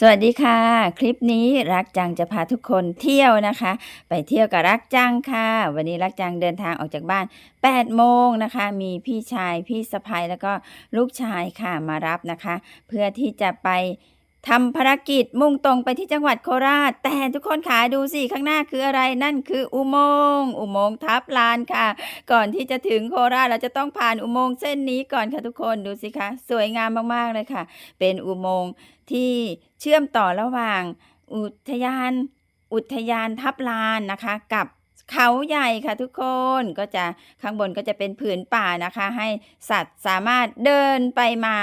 สวัสดีค่ะ คลิปนี้รักจังจะพาทุกคนเที่ยวนะคะ ไปเที่ยวกับรักจังค่ะ วันนี้รักจังเดินทางออกจากบ้าน8โมงนะคะ มีพี่ชายพี่สะพ้ยแล้วก็ลูกชายค่ะมารับนะคะ เพื่อที่จะไป ทำภารกิจมุ่งตรงไปที่จังหวัดโคราช แต่ทุกคนขาดูสิ ข้างหน้าคืออะไรนั่นคืออุโมงค์อุโมงค์ทับลานค่ะ ก่อนที่จะถึงโคราชเราจะต้องผ่านอุโมงค์เส้นนี้ก่อนค่ะทุกคนดูสิคะสวยงามมากๆเลยค่ะ เป็นอุโมงค์ที่เชื่อมต่อระหว่าง อุทยาน อุทยานทับลานนะคะ กับเขาใหญ่ค่ะทุกคนก็จะข้างบนก็จะเป็นผืนป่านะคะ ให้สัตว์สามารถเดินไปมา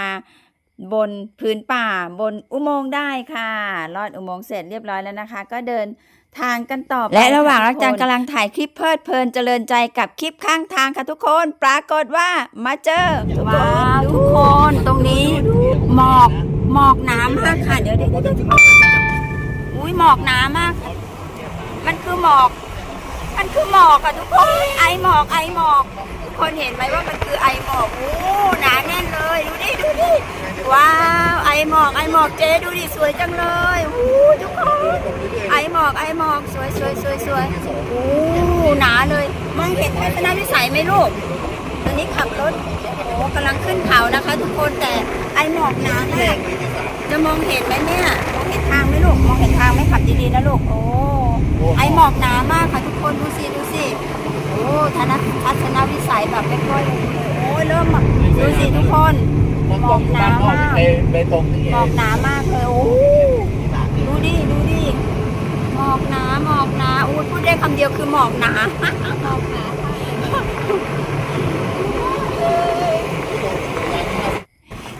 บนผืนป่าบนอุโมงค์ได้ค่ะ ลอดอุโมงค์เสร็จเรียบร้อยแล้วนะคะ ก็เดินทางกันต่อไปและระหว่างรักจันกำลังถ่ายคลิปเพลิดเพลินเจริญใจกับคลิปข้างทางค่ะทุกคน ปรากฏว่ามาเจอทุกคนว้าวดูทุกคนตรงนี้ หมอกหมอกหนามากค่ะเดี๋ยวเดี๋ยวเดี๋ยวเดี๋ยวอุ้ยหมอกหนามาก มันคือหมอก มันคือหมอกอะทุกคน ไอหมอกไอหมอกทุกคนเห็นไหมว่ามันคือไอหมอกโอ้หนาแน่นเลย ดูดิดูดิ ว้าว ไอหมอกไอหมอกเจ๊ดูดิสวยจังเลยโอ้ทุกคนไอหมอกไอหมอกสวยสวยสวยสวยโอ้หนาเลยมองเห็นทัศนวิสัยไหมลูกตอนนี้ขับรถโอ้กำลังขึ้นเขานะคะ ทุกคนแต่ไอหมอกหนามากจะมองเห็นไหมเนี่ยมองเห็นทางไหมลูกมองเห็นทางไหมขับดีๆนะลูกโอ้ไอหมอกหนามากค่ะทุกคนดูสิดูสิโอ้ทัศนวิสัยแบบไม่ค่อยโอ้เริ่มดูสิทุกคน หมอกหนามากไปตรงนี้หมอกหนามากเลยโอ้ดูดิดูดิหมอกหนาหมอกหนาอู้พูดได้คำเดียวคือหมอกหนาหมอกหนา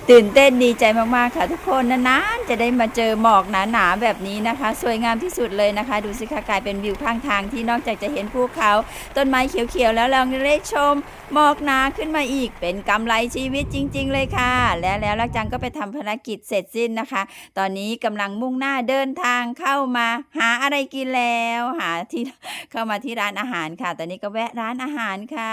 ตื่นเต้นดีใจมากๆค่ะทุกคนนานๆจะได้มาเจอหมอกหนาๆแบบนี้นะคะ สวยงามที่สุดเลยนะคะ ดูสิคะกลายเป็นวิวข้างทางที่นอกจากจะเห็นภูเขา ต้นไม้เขียวๆแล้วเรายังได้ชมหมอกหนาขึ้นมาอีก เป็นกำไรชีวิตจริง ๆ เลยค่ะ และแล้วลักจังก็ไปทำภารกิจเสร็จสิ้นนะคะ ตอนนี้กำลังมุ่งหน้าเดินทางเข้ามาหาอะไรกินแล้วหาที่เข้ามาที่ร้านอาหารค่ะ ตอนนี้ก็แวะร้านอาหารค่ะ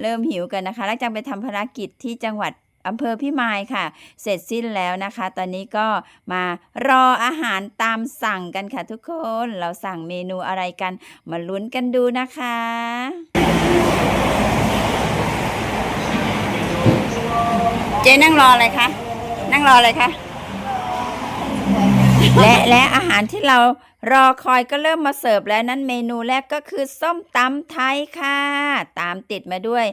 เริ่มหิวกันนะคะลักจังไปทำภารกิจที่จังหวัด อำเภอพิมายค่ะ เสร็จสิ้นแล้วนะคะ ตอนนี้ก็มารออาหารตามสั่งกันค่ะทุกคน เราสั่งเมนูอะไรกัน มาลุ้นกันดูนะคะเจ๊นั่งรออะไรคะ นั่งรออะไรคะ และและอาหารที่เรารอคอยก็เริ่มมาเสิร์ฟแล้วนั้นเมนูแรกก็คือส้มตำไทยค่ะ ตามติดมาด้วย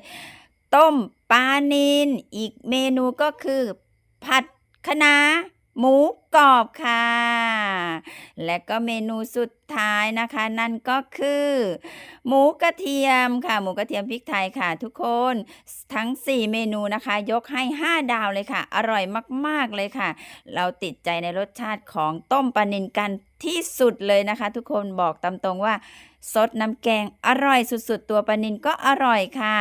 ต้ม ปลานินอีกเมนูก็คือ ผัดคะน้าหมูกรอบค่ะ และก็เมนูสุดท้ายนะคะ นั่นก็คือ หมูกระเทียมค่ะ หมูกระเทียมพริกไทยค่ะ ทุกคนทั้ง 4 เมนูนะคะ ยกให้ 5 ดาวเลยค่ะ อร่อยมาก ๆ เลยค่ะ เราติดใจในรสชาติของต้มปลานินกันที่สุดเลยนะคะ ทุกคนบอกตามตรงว่าซดน้ำแกงอร่อยสุด ๆ ตัวปลานินก็อร่อยค่ะ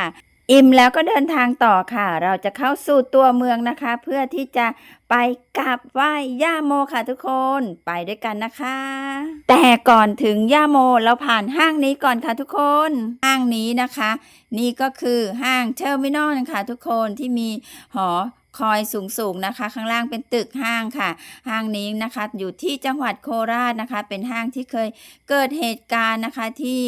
อิ่มแล้วก็เดินทางต่อค่ะ เราจะเข้าสู่ตัวเมืองนะคะ เพื่อที่จะไปกราบไหว้ย่าโมค่ะทุกคนไปด้วยกันนะคะ แต่ก่อนถึงย่าโมเราผ่านห้างนี้ก่อนค่ะทุกคน ห้างนี้นะคะ นี่ก็คือห้างเทอร์มินอลค่ะทุกคนที่มีหอ คอยสูงๆนะคะ ข้างล่างเป็นตึกห้างค่ะ ห้างนี้นะคะ อยู่ที่จังหวัดโคราชนะคะ เป็นห้างที่เคยเกิดเหตุการณ์นะคะที่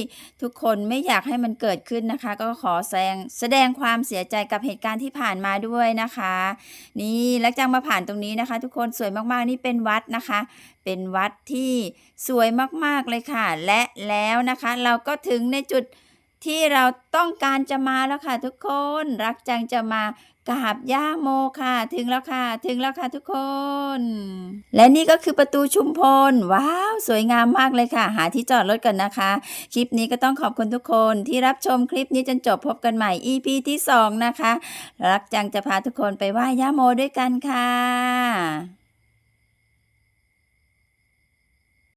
ทุกคนไม่อยากให้มันเกิดขึ้นนะคะ ก็ขอแสดงแสดงความเสียใจกับเหตุการณ์ที่ผ่านมาด้วยนะคะ นี่แล้วจังมาผ่านตรงนี้นะคะ ทุกคนสวยมากๆนี่เป็นวัดนะคะ เป็นวัดที่สวยมากๆเลยค่ะ และแล้วนะคะเราก็ถึงในจุดที่เราต้องการจะมาแล้วค่ะทุกคน รักจังจะมา กราบย่าโมค่ะ ถึงแล้วค่ะ ถึงแล้วค่ะทุกคน และนี่ก็คือประตูชุมพล ว้าว สวยงามมากเลยค่ะ หาที่จอดรถกันนะคะ คลิปนี้ก็ต้องขอบคุณทุกคนที่รับชมคลิปนี้จนจบพบกันใหม่ EP ที่ 2 นะคะ รักจังจะพาทุกคนไปไหว้ย่าโมด้วยกันค่ะ